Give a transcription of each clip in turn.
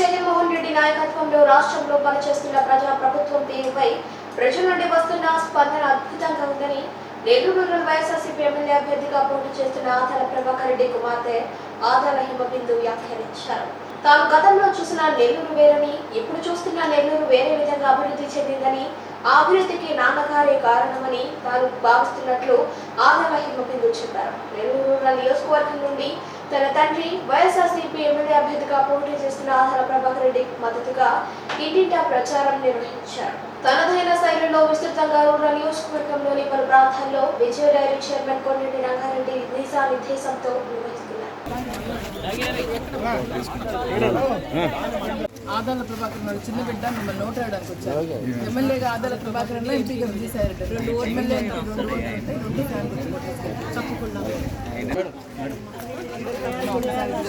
జగన్మోహన్ రెడ్డి నాయకత్వంలో రాష్ట్రంలో పనిచేస్తున్న ప్రజా ప్రభుత్వం తీరుపై ప్రజల నుండి వస్తున్న స్పందన అద్భుతంగా ఉందని నెల్లూరు రూరల్ వైఎస్ఆర్సీపీ ఎమ్మెల్యే అభ్యర్థిగా పోటీ చేస్తున్న ఆదాల ప్రభాకర్ రెడ్డి కుమార్తె ఆదాల హిమబిందు వ్యాఖ్యానించారు. తాను గతంలో చూసిన నెల్లూరు వేరని ఇప్పుడు చూస్తున్న నెల్లూరు వేరే విధంగా అభివృద్ధి చెందిందని అభివృద్ధికి నాన్నగారే కారణమని తాను భావిస్తున్నట్లు ఆదాల హిమబిందు చెప్పారు. నెల్లూరు రూరల్ నియోజకవర్గం నుండి తన తండ్రి వైఎస్ఆర్సీపీ ఎమ్మెల్యే అభ్యర్థిగా పోటీ చేస్తున్న ఆధార ప్రభాకర్ రెడ్డి మద్దతుగా ఇంటింటా ప్రచారం నిర్వహించారు తనదైన శైలిలో విస్తృతంగా రూరల్ నియోజకవర్గంలోని పలు ప్రాంతాల్లో విజయ డైరీ చైర్మన్ కొండరెడ్డి రంగారెడ్డి దిశానిర్దేశంతో నిర్వహిస్తున్నారు ఆదాల ప్రభాకర్ నాడు చిన్న బిడ్డ మిమ్మల్ని నోట్ రాయడానికి వచ్చారు ఎమ్మెల్యేగా ఆదాల ప్రభాకర్ అన్న ఎంపీగా విజయసాయి రెడ్డి రెండు ఎమ్మెల్యే రెండు ఓట్లు రెండు ఫ్యాన్ తప్పకుండా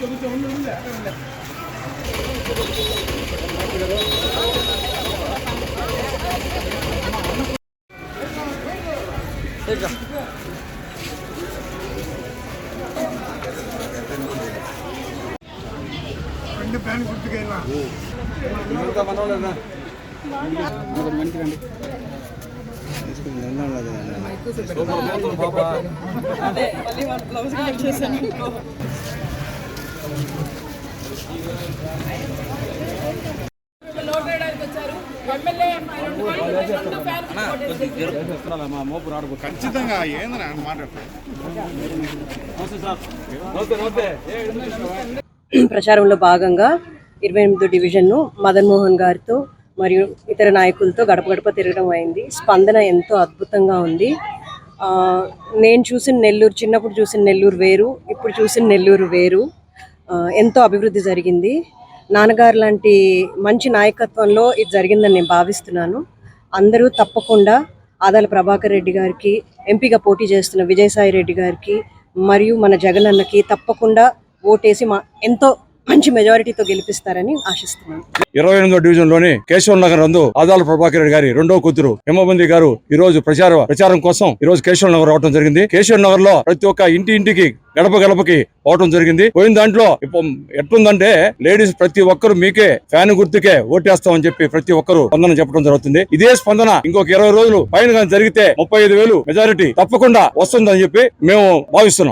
బాగున్నావా బాగున్నావా నువ్వెందుకు బయటికి రావట్లేదు చెప్పండి మీరు ఎవరు నోట్ రాయడానికి వచ్చారు ఎమ్మెల్యే ఎంపీ రెండు వాళ్ళు రెండు ఫ్యాన్ గుర్తు కొట్టేస్తారు. ఖచ్చితంగా ఏందని మాట్లాడుతున్నా ప్రచారంలో భాగంగా ఇరవై ఎనిమిదో డివిజన్ను మదన్ మోహన్ గారితో మరియు ఇతర నాయకులతో గడప గడప తిరగడం అయింది. స్పందన ఎంతో అద్భుతంగా ఉంది. నేను చూసిన నెల్లూరు చిన్నప్పుడు చూసిన నెల్లూరు వేరు ఇప్పుడు చూసిన నెల్లూరు వేరు. ఎంతో అభివృద్ధి జరిగింది. నాన్నగారు లాంటి మంచి నాయకత్వంలో ఇది జరిగిందని నేను భావిస్తున్నాను. అందరూ తప్పకుండా ఆదాల ప్రభాకర్ రెడ్డి గారికి ఎంపీగా పోటీ చేస్తున్న విజయసాయి రెడ్డి గారికి మరియు మన జగన్ అన్నకి తప్పకుండా ఓటేసి మా ఎంతో మంచి మెజారిటీతో గెలిపిస్తారని ఆశిస్తున్నాను. ఇరవై ఎనిమిదో డివిజన్లోని కేశవ నగర్ నందు ఆదాల ప్రభాకర్ రెడ్డి గారి రెండో కూతురు హేమబంది గారు ఈ రోజు ప్రచార ప్రచారం కోసం ఈ రోజు కేశవ నగర్ రావడం జరిగింది. కేశవ నగర్లో ప్రతి ఒక్క ఇంటి ఇంటికి గడప గడపకి పోవటం జరిగింది. పోయిన దాంట్లో ఇప్పుడు ఎట్లుందంటే లేడీస్ ప్రతి ఒక్కరు మీకే ఫ్యాన్ గుర్తుకే ఓటేస్తామని చెప్పి ప్రతి ఒక్కరు స్పందన చెప్పడం జరుగుతుంది. ఇదే స్పందన ఇంకొక ఇరవై రోజులు పైన జరిగితే ముప్పై ఐదు వేలు మెజారిటీ తప్పకుండా వస్తుందని చెప్పి మేము భావిస్తున్నాం.